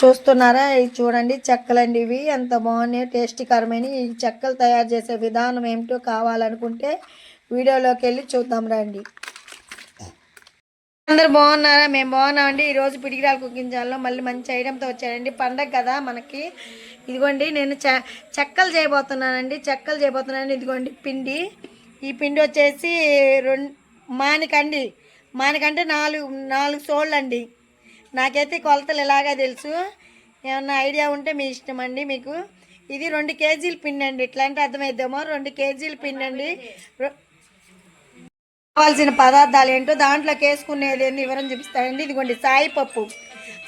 చూస్తున్నారా? ఇవి చూడండి చెక్కలండి ఇవి. ఎంత బాగున్నాయి టేస్టీకరమైన ఈ చెక్కలు తయారు చేసే విధానం ఏమిటో కావాలనుకుంటే వీడియోలోకి వెళ్ళి చూద్దాం రండి. అందరు బాగున్నారా? మేము బాగున్నామండి. ఈరోజు పిడిగిరాలు కుకింగ్ ఛానల్లో మళ్ళీ మంచి ఐటెంతో వచ్చానండి పండగ కదా మనకి. ఇదిగోండి నేను చెక్కలు చేయబోతున్నానండి. చెక్కలు చేయబోతున్నాను ఇదిగోండి పిండి. ఈ పిండి వచ్చేసి రెండు మానికండి. మానికంటే నాలుగు నాలుగు సోళ్ళు అండి నాకైతే కొలతలు ఎలాగా తెలుసు? ఏమన్నా ఐడియా ఉంటే మీ ఇష్టం అండి మీకు. ఇది రెండు కేజీల పిండి అండి. ఇట్లా అంటే అర్థమైద్దేమో? రెండు కేజీల పిండి అండి. రొ- కావాల్సిన పదార్థాలు ఏంటో దాంట్లోకి వేసుకునేది ఏంది? వివరం చూపిస్తానండి. ఇదిగోండి సాయి పప్పు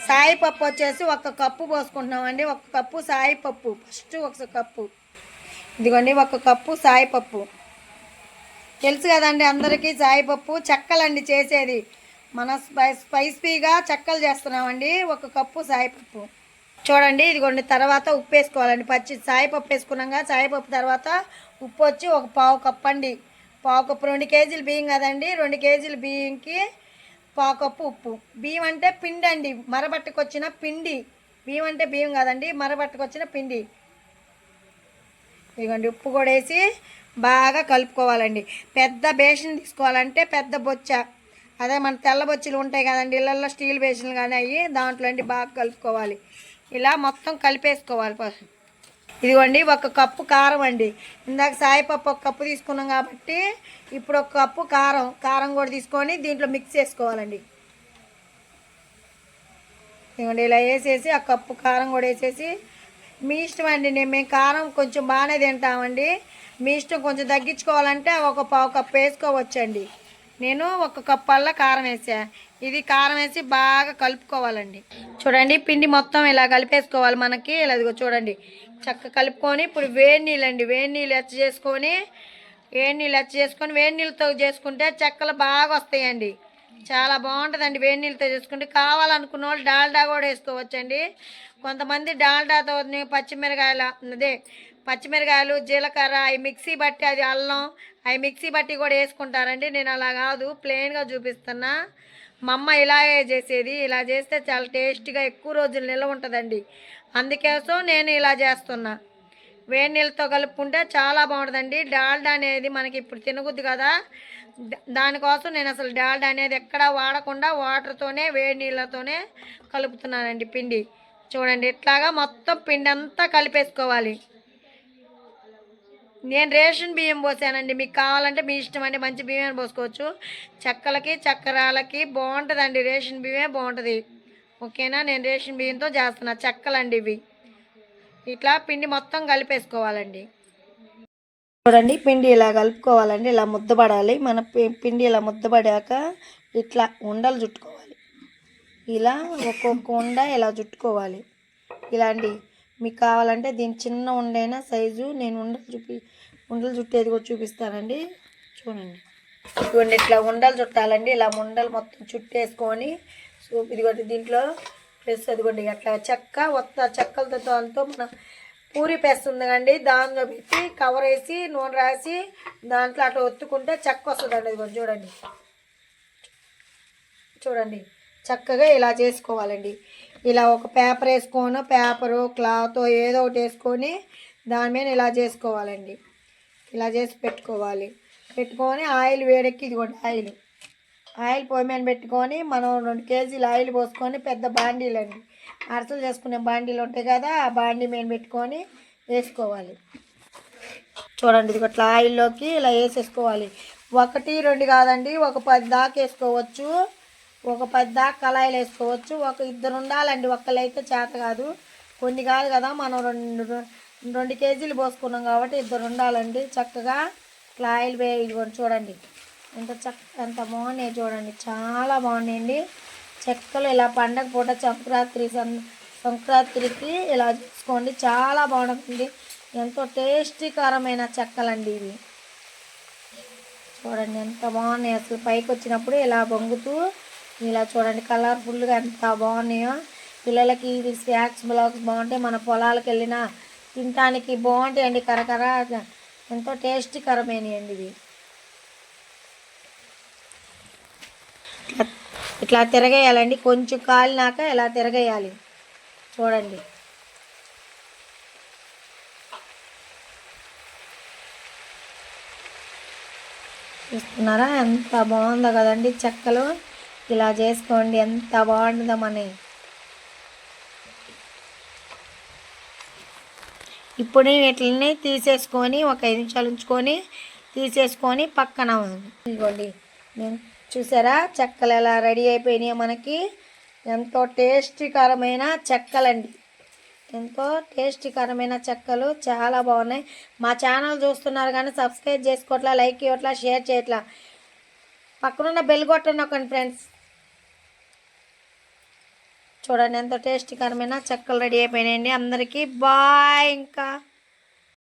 సాయి పప్పు వచ్చేసి ఒక కప్పు పోసుకుంటున్నామండి. ఒక కప్పు సాయి పప్పు ఫస్ట్ ఒక కప్పు. ఇదిగోండి ఒక కప్పు సాయి పప్పు తెలుసు కదండి అందరికీ సాయి పప్పు చెక్కలండి చేసేది. మన స్పై స్పైసీగా చెక్కలు చేస్తున్నామండి. ఒక కప్పు సాయిపప్పు. చూడండి ఇదిగోండి తర్వాత ఉప్పు వేసుకోవాలండి. పచ్చి సాయిపప్పు వేసుకున్నాక సాయిపప్పు తర్వాత ఉప్పు వచ్చి ఒక పావు కప్పు అండి. పావు కప్పు రెండు కేజీలు బియ్యం కదండి. రెండు కేజీల బియ్యంకి పావు కప్పు ఉప్పు. బియ్యం అంటే పిండి అండి. మరబట్టకొచ్చిన పిండి. బియ్యం అంటే బియ్యం కాదండి. మరబట్టకొచ్చిన పిండి. ఇదిగోండి ఉప్పు కూడా వేసి బాగా కలుపుకోవాలండి. పెద్ద బేషన్ తీసుకోవాలంటే పెద్ద బొచ్చ. అదే మన తెల్ల బొచ్చులు ఉంటాయి కదండి ఇళ్ళల్లో స్టీల్ బేసిన్లు కానీ అవి దాంట్లో అండి బాగా కలుపుకోవాలి. ఇలా మొత్తం కలిపేసుకోవాలి ఫస్ట్. ఇదిగోండి ఒక కప్పు కారం అండి. ఇందాక సాయిపప్పు ఒక కప్పు తీసుకున్నాం కాబట్టి ఇప్పుడు ఒక కప్పు కారం కారం కూడా తీసుకొని దీంట్లో మిక్స్ చేసుకోవాలండి. ఇదిగోండి ఇలా వేసేసి ఆ కప్పు కారం కూడా వేసేసి మీ ఇష్టం అండి నేను మేము కారం కొంచెం బాగానే తింటామండి. మీ ఇష్టం కొంచెం తగ్గించుకోవాలంటే ఒక పావు కప్పు వేసుకోవచ్చండి. నేను ఒక కప్పు అల్ల కారం వేసా. ఇది కారం వేసి బాగా కలుపుకోవాలండి. చూడండి పిండి మొత్తం ఇలా కలిపేసుకోవాలి మనకి. ఇలా చూడండి. చక్క కలుపుకొని ఇప్పుడు వేడి నీళ్ళండి. వేడి నీళ్ళు ఎచ్చ చేసుకొని వేడి నీళ్ళు ఎచ్చ చేసుకొని వేడి నీళ్ళతో చేసుకుంటే చెక్కలు బాగా వస్తాయండి. చాలా బాగుంటుందండి వేడి నీళ్ళతో చేసుకుంటే. కావాలనుకున్న వాళ్ళు డాల్డా కూడా వేసుకోవచ్చండి. కొంతమంది డాల్డాతో పచ్చిమిరకాయల అదే పచ్చిమిరకాయలు జీలకర్ర అవి మిక్సీ బట్టి అది అల్లం అవి మిక్సీ బట్టి కూడా వేసుకుంటారండి. నేను అలా కాదు ప్లెయిన్గా చూపిస్తున్నా. మా అమ్మ ఇలాగే చేసేది. ఇలా చేస్తే చాలా టేస్టీగా ఎక్కువ రోజులు నిల్వ ఉంటుందండి. అందుకోసం నేను ఇలా చేస్తున్నా. వేడి నీళ్ళతో కలుపుకుంటే చాలా బాగుంటుందండి. డాల్డా అనేది మనకి ఇప్పుడు తినగుద్ది కదా. దానికోసం నేను అసలు డాల్డా అనేది ఎక్కడా వాడకుండా వాటర్తోనే వేడి నీళ్ళతోనే కలుపుతున్నానండి పిండి. చూడండి ఇట్లాగా మొత్తం పిండి అంతా కలిపేసుకోవాలి. నేను రేషన్ బియ్యం పోసానండి. మీకు కావాలంటే మీ ఇష్టం అండి మంచి బియ్యం పోసుకోవచ్చు. చెక్కలకి చక్కరాలకి బాగుంటుందండి. రేషన్ బియ్యమే బాగుంటుంది. ఓకేనా? నేను రేషన్ బియ్యంతో చేస్తున్నా. చెక్కలండి ఇవి. ఇట్లా పిండి మొత్తం కలిపేసుకోవాలండి. చూడండి పిండి ఇలా కలుపుకోవాలండి. ఇలా ముద్దపడాలి మన పిండి ఇలా ముద్దపడాక ఇట్లా ఉండలు చుట్టుకోవాలి. ఇలా ఒక్కొక్క ఉండ ఇలా చుట్టుకోవాలి. ఇలాంటి మీకు కావాలంటే దీని చిన్న ఉండైనా సైజు నేను ఉండలు చూపి ఉండలు చుట్టేది కూడా చూపిస్తానండి. చూడండి. ఇదిగోండి ఇట్లా ఉండలు చుట్టాలండి. ఇలా ఉండలు మొత్తం చుట్టేసుకొని సో ఇదిగోండి దీంట్లో ప్లస్ అదిగోండి అట్లా చెక్క ఒత్త చెక్కలతో దాంతో మన పూరి పేస్తుంది కండి దానిలో పెట్టి కవర్ వేసి నూనె రాసి దాంట్లో అట్లా ఒత్తుకుంటే చెక్క వస్తుందండి. ఇదిగోండి చూడండి. చూడండి. చక్కగా ఇలా చేసుకోవాలండి. ఇలా ఒక పేపర్ వేసుకొని పేపరు క్లాత్ ఏదో ఒకటి వేసుకొని దాని మీద ఇలా చేసుకోవాలండి. ఇలా చేసి పెట్టుకోవాలి. పెట్టుకొని ఆయిల్ వేడెక్కి ఇదిగోండి ఆయిల్. ఆయిల్ పొయ్యి మీద పెట్టుకొని మనం రెండు కేజీలు ఆయిల్ పోసుకొని పెద్ద బాండీలు అండి అరసలు చేసుకునే బాండీలు ఉంటాయి కదా ఆ బాండీ మీద పెట్టుకొని వేసుకోవాలి. చూడండి ఇది ఇట్లా ఆయిల్లోకి ఇలా వేసేసుకోవాలి. ఒకటి రెండు కాదండి ఒక పది దాకా వేసుకోవచ్చు. ఒక పది దాకా కళాయిలు వేసుకోవచ్చు. ఒక ఇద్దరు ఉండాలండి. ఒక్కలైతే చేత కాదు. కొన్ని కాదు కదా మనం రెండు రెండు కేజీలు పోసుకున్నాం కాబట్టి ఇద్దరు ఉండాలండి. చక్కగా ఇట్లా ఆయిల్ వే చూడండి. ఎంత చక్క ఎంత బాగున్నాయి చూడండి. చాలా బాగున్నాయండి. చెక్కలు ఇలా పండగ పూట సంక్రాంతి సం- సంక్రాంతికి ఇలా చూసుకోండి. చాలా బాగుంటుంది. ఎంతో టేస్టీకరమైన చెక్కలండి ఇవి. చూడండి ఎంత బాగున్నాయి. అసలు పైకి వచ్చినప్పుడు ఇలా బొంగుతూ ఇలా చూడండి కలర్ఫుల్గా ఎంత బాగున్నాయో. పిల్లలకి ఇది స్నాక్స్ బ్లాక్స్ బాగుంటాయి మన పొలాలకు వెళ్ళినా తినటానికి బాగుంటాయండి కరకర. ఎంతో టేస్టీకరమైనవి ఇవి. ఇది ఇట్లా తిరగేయాలండి కొంచెం కాలినాక ఇలా తిరగేయాలి. చూడండి. చూస్తున్నారా? ఎంత బాగుందో కదండి చెక్కలు. ఇలా చేసుకోండి ఎంత బాగుంటుందో మన ఇప్పుడు వీటిని తీసేసుకొని ఒక ఐదు నిమిషాలు ఉంచుకొని తీసేసుకొని పక్కన ఇదిగోండి నేను చూసారా? చెక్కలు ఎలా రెడీ అయిపోయినాయి మనకి. ఎంతో టేస్టీకరమైన చెక్కలండి. ఎంతో టేస్టీకరమైన చెక్కలు చాలా బాగున్నాయి. మా ఛానల్ చూస్తున్నారు కానీ సబ్స్క్రైబ్ చేసుకోవట్లా లైక్ ఇవ్వట్లా షేర్ చేయట్లా. పక్కనున్న బెల్ కొట్టండి ఒకటి ఫ్రెండ్స్. చూడండి ఎంతో టేస్టీకరమైన చెక్కలు రెడీ అయిపోయినాయండి. అందరికీ బాయ్ ఇంకా.